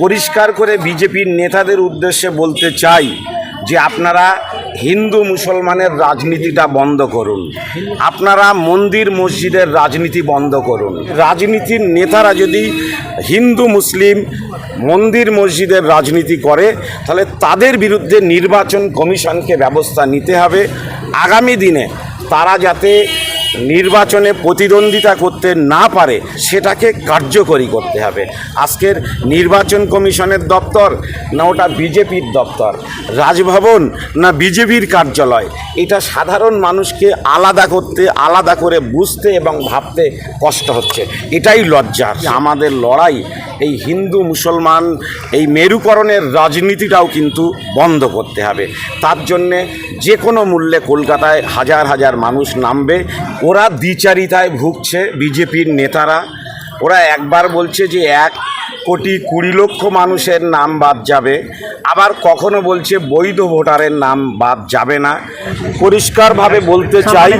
পরিষ্কার করে বিজেপির নেতাদের উদ্দেশ্যে বলতে চাই যে আপনারা হিন্দু মুসলমানের রাজনীতিটা বন্ধ করুন। আপনারা মন্দির মসজিদের রাজনীতি বন্ধ করুন। রাজনীতির নেতারা যদি হিন্দু, মুসলিম মন্দির, মসজিদের রাজনীতি করে, তাহলে তাদের বিরুদ্ধে নির্বাচন কমিশনকে ব্যবস্থা নিতে হবে। আগামী দিনে তারা যাতে নির্বাচনে প্রতিদ্বন্দ্বিতা করতে না পারে সেটাকে কার্যকরী করতে হবে। আজকের নির্বাচন কমিশনের দপ্তর না ওটা বিজেপির দপ্তর? রাজভবন না বিজেপির কার্যালয়? এটা সাধারণ মানুষকে আলাদা করতে, আলাদা করে বুঝতে এবং ভাবতে কষ্ট হচ্ছে। এটাই লজ্জার। আমাদের লড়াই এই হিন্দু মুসলমান এই মেরুকরণের রাজনীতিটাও কিন্তু বন্ধ করতে হবে। তার জন্যে যে কোনো মূল্যে কলকাতায় হাজার হাজার মানুষ নামবে। ওরা দ্বিচারিতায় ভুগছে বিজেপির নেতারা। ওরা একবার বলছে যে এক কোটি কুড়ি লক্ষ মানুষের নাম বাদ যাবে। আবার কখনো বলছে বৈধ ভোটারের নাম বাদ যাবে না। পরিষ্কারভাবে বলতে চাই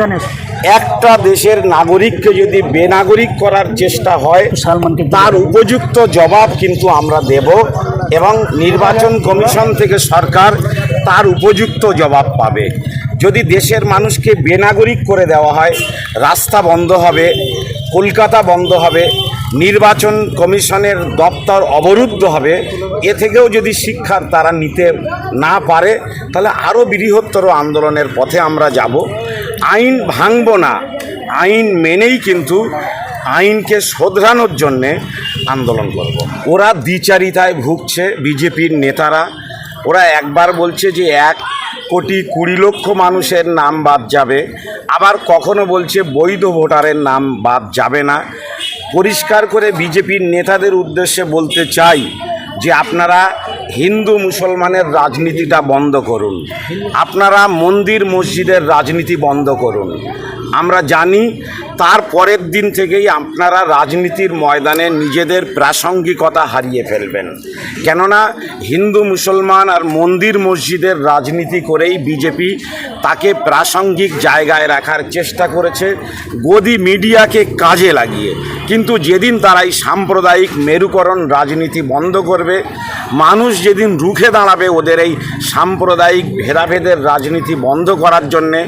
একটা দেশের নাগরিককে যদি বেনাগরিক করার চেষ্টা হয় সালমানকে তার উপযুক্ত জবাব কিন্তু আমরা দেব এবং নির্বাচন কমিশন থেকে সরকার তার উপযুক্ত জবাব পাবে। যদি দেশের মানুষকে বেনাগরিক করে দেওয়া হয় রাস্তা বন্ধ হবে কলকাতা বন্ধ হবে নির্বাচন কমিশনের দপ্তর অবরুদ্ধ হবে এ থেকেও যদি শিক্ষার তারা নিতে না পারে তাহলে আরও বৃহত্তর আন্দোলনের পথে আমরা যাব। আইন ভাঙব না, আইন মেনেই কিন্তু আইনকে শোধরানোর জন্যে আন্দোলন করব। ওরা দ্বিচারিতায় ভুগছে বিজেপির নেতারা। ওরা একবার বলছে যে এক কোটি কুড়ি লক্ষ মানুষের নাম বাদ যাবে। আবার কখনো বলছে বৈধ ভোটারের নাম বাদ যাবে না। পরিষ্কার করে বিজেপির নেতাদের উদ্দেশ্যে বলতে চাই যে আপনারা হিন্দু মুসলমানের রাজনীতিটা বন্ধ করুন। আপনারা মন্দির মসজিদের রাজনীতি বন্ধ করুন। আমরা জানি, তার পরের দিন থেকেই আপনারা রাজনীতির ময়দানে নিজেদের প্রাসঙ্গিকতা হারিয়ে ফেলবেন। কেননা, হিন্দু, মুসলমান আর মন্দির মসজিদের রাজনীতি করেই বিজেপি তাকে প্রাসঙ্গিক জায়গায় রাখার চেষ্টা করেছে, গদি মিডিয়াকে কাজে লাগিয়ে। কিন্তু যেদিন তারা এই সাম্প্রদায়িক মেরুকরণ রাজনীতি বন্ধ করবে, মানুষ যেদিন রুখে দাঁড়াবে ওদের এই সাম্প্রদায়িক ভেদাভেদের রাজনীতি বন্ধ করার জন্যে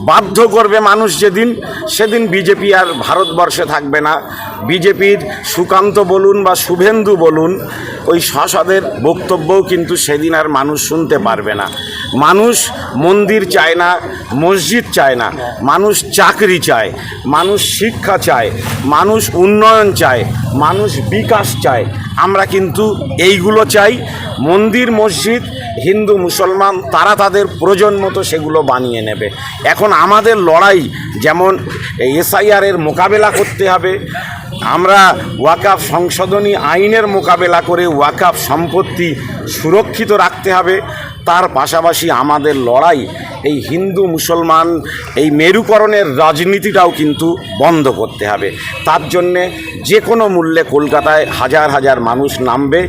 বাধ্য করবে মানুষ যেদিন, সেদিন বিজেপি আর ভারতবর্ষে থাকবে না। বিজেপির সুকান্ত বলুন বা শুভেন্দু বলুন, ওই সসদের বক্তব্যও কিন্তু সেদিন আর মানুষ শুনতে পারবে না। মানুষ মন্দির চায় না, মসজিদ চায় না, মানুষ চাকরি চায়, মানুষ শিক্ষা চায়, মানুষ উন্নয়ন চায়, মানুষ বিকাশ চায়। আমরা কিন্তু এইগুলো চাই। মন্দির, মসজিদ হিন্দু, মুসলমান, তারা তাদের প্রয়োজন মতো সেগুলো বানিয়ে নেবে। এখন আমাদের লড়াই যেমন এসআইআরের মোকাবেলা করতে হবে, আমরা ওয়াকাফ সংশোধনী আইনের মোকাবেলা করে ওয়াকাফ সম্পত্তি সুরক্ষিত রাখতে হবে তার পাশাপাশি আমাদের লড়াই, এই হিন্দু মুসলমান, এই মেরুকরণের রাজনীতিটাও কিন্তু বন্ধ করতে হবে। তার জন্যে যে কোনো মূল্যে কলকাতায় হাজার হাজার মানুষ নামবে।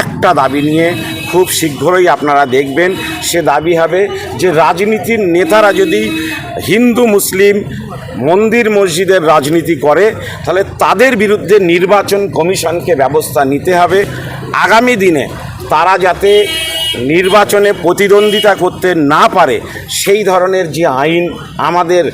একটা দাবি নিয়ে খুব শীঘ্রই আপনারা দেখবেন, সে দাবি হবে যে রাজনীতির নেতারা যদি হিন্দু, মুসলিম মন্দির, মসজিদের রাজনীতি করে, তাহলে তাদের বিরুদ্ধে নির্বাচন কমিশনকে ব্যবস্থা নিতে হবে। আগামী দিনে তারা যাতে নির্বাচনে প্রতিদ্বন্দ্বিতা করতে না পারে, সেই ধরনের যে আইন আমাদের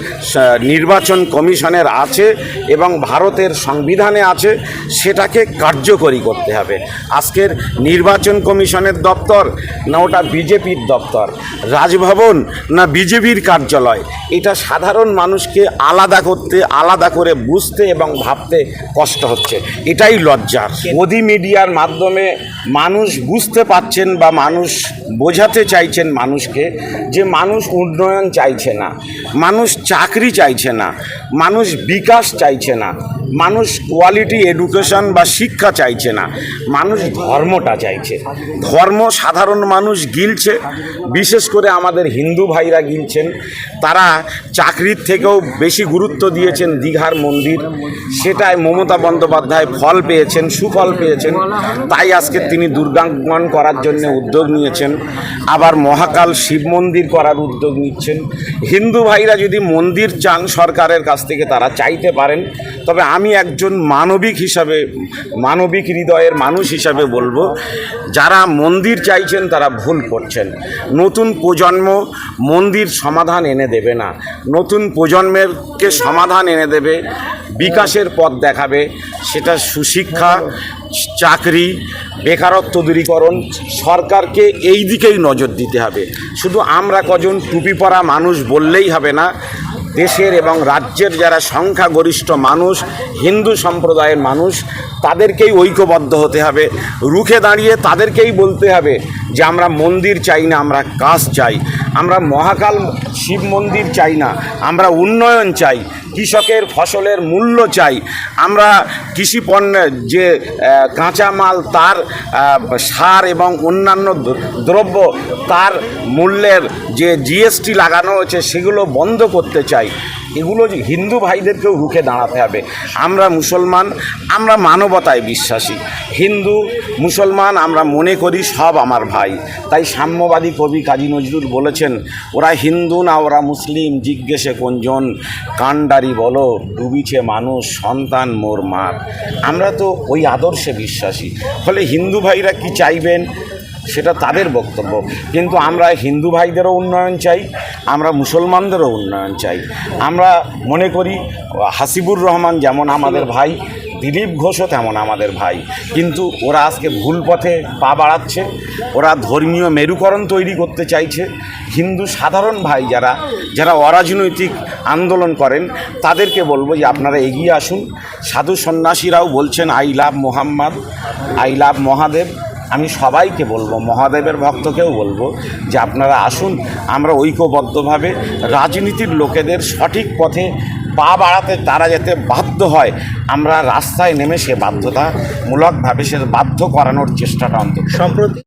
নির্বাচন কমিশনের আছে এবং ভারতের সংবিধানে আছে, সেটাকে কার্যকরী করতে হবে। আজকের নির্বাচন কমিশনের দপ্তর না ওটা বিজেপির দপ্তর? রাজভবন না বিজেপির কার্যালয়? এটা সাধারণ মানুষকে আলাদা করতে, আলাদা করে বুঝতে এবং ভাবতে কষ্ট হচ্ছে। এটাই লজ্জার। মোদি মিডিয়ার মাধ্যমে মানুষ বুঝতে পারছেন বা মানুষ বোঝাতে চাইছেন মানুষকে যে মানুষ উন্নয়ন চাইছে না, মানুষ চাকরি চাইছে না, মানুষ বিকাশ চাইছে না, মানুষ কোয়ালিটি এডুকেশন বা শিক্ষা চাইছে না, মানুষ ধর্মটা চাইছে। ধর্ম সাধারণ মানুষ গিলছে, বিশেষ করে আমাদের হিন্দু ভাইরা গিলছেন, তারা চাকরির থেকেও বেশি গুরুত্ব দিয়েছেন দীঘার মন্দির, সেটায় মমতা বন্দ্যোপাধ্যায় ফল পেয়েছেন, সুফল পেয়েছেন, তাই আজকে তিনি দুর্গাঙ্কন করার জন্য উদ্যোগ নিয়েছেন। আবার মহাকাল শিব মন্দির করার উদ্যোগ নিচ্ছেন। হিন্দু ভাইরা যদি মন্দির চান সরকারের কাছ থেকে, তারা চাইতে পারেন। তবে আমি একজন মানবিক হিসাবে, মানবিক হৃদয়ের মানুষ হিসাবে বলব, যারা মন্দির চাইছেন তারা ভুল করছেন। নতুন প্রজন্ম মন্দির সমাধান এনে দেবে না। নতুন প্রজন্মেরকে সমাধান এনে দেবে, বিকাশের পথ দেখাবে, সেটা সুশিক্ষা, চাকরি, বেকারত্ব দূরীকরণ, সরকারকে এই দিকেই নজর দিতে হবে। শুধু আমরা কজন টুপি পরা মানুষ বললেই হবে না দেশের এবং রাজ্যের যারা সংখ্যাগরিষ্ঠ মানুষ, হিন্দু সম্প্রদায়ের মানুষ, তাদেরকেই ঐক্যবদ্ধ হতে হবে। রুখে দাঁড়িয়ে তাদেরকেই বলতে হবে যে, আমরা মন্দির চাই না, আমরা কাজ চাই। আমরা মহাকাল, শিব মন্দির চাই না। আমরা উন্নয়ন চাই। কৃষকের ফসলের মূল্য চাই। আমরা কৃষি পণ্যের যে কাঁচামাল তার সার এবং অন্যান্য দ্রব্য, তার মূল্যের যে জিএসটি লাগানো হয়েছে, সেগুলো বন্ধ করতে চাই। এগুলো যে হিন্দু ভাইদেরকেও রুখে দাঁড়াতে হবে। আমরা মুসলমান, আমরা মানবতায় বিশ্বাসী। হিন্দু, মুসলমান, আমরা মনে করি সব আমার ভাই। তাই সাম্যবাদী কবি কাজী নজরুল বলেছেন, ওরা হিন্দু না, ওরা মুসলিম। জিজ্ঞেসে কোনজন? কাণ্ডারি বলো, ডুবিছে মানুষ, সন্তান মোর মার। আমরা তো ওই আদর্শে বিশ্বাসী। ফলে হিন্দু ভাইরা কি চাইবেন? সেটা তাদের বক্তব্য। কিন্তু আমরা হিন্দু ভাইদেরও উন্নয়ন চাই, আমরা মুসলমানদেরও উন্নয়ন চাই। আমরা মনে করি, হাসিবুর রহমান যেমন আমাদের ভাই, দিলীপ ঘোষও তেমন আমাদের ভাই। কিন্তু ওরা আজকে ভুল পথে পা বাড়াচ্ছে, ওরা ধর্মীয় মেরুকরণ তৈরি করতে চাইছে। হিন্দু সাধারণ ভাই যারা যারা অরাজনৈতিক আন্দোলন করেন, তাদেরকে বলব যে আপনারা এগিয়ে আসুন। সাধু সন্ন্যাসীরাও বলছেন, I love Mohammad, I love Mahadev. আমি সবাইকে বলব, মহাদেবের ভক্তকেও বলব যে আপনারা আসুন, আমরা ঐক্যবদ্ধভাবে রাজনীতির লোকেদের সঠিক পথে পা বাড়াতে তারা যাতে বাধ্য হয়, আমরা রাস্তায় নেমে সে বাধ্যতামূলকভাবে সে বাধ্য করানোর চেষ্টাটা অন্তত। সম্প্রতি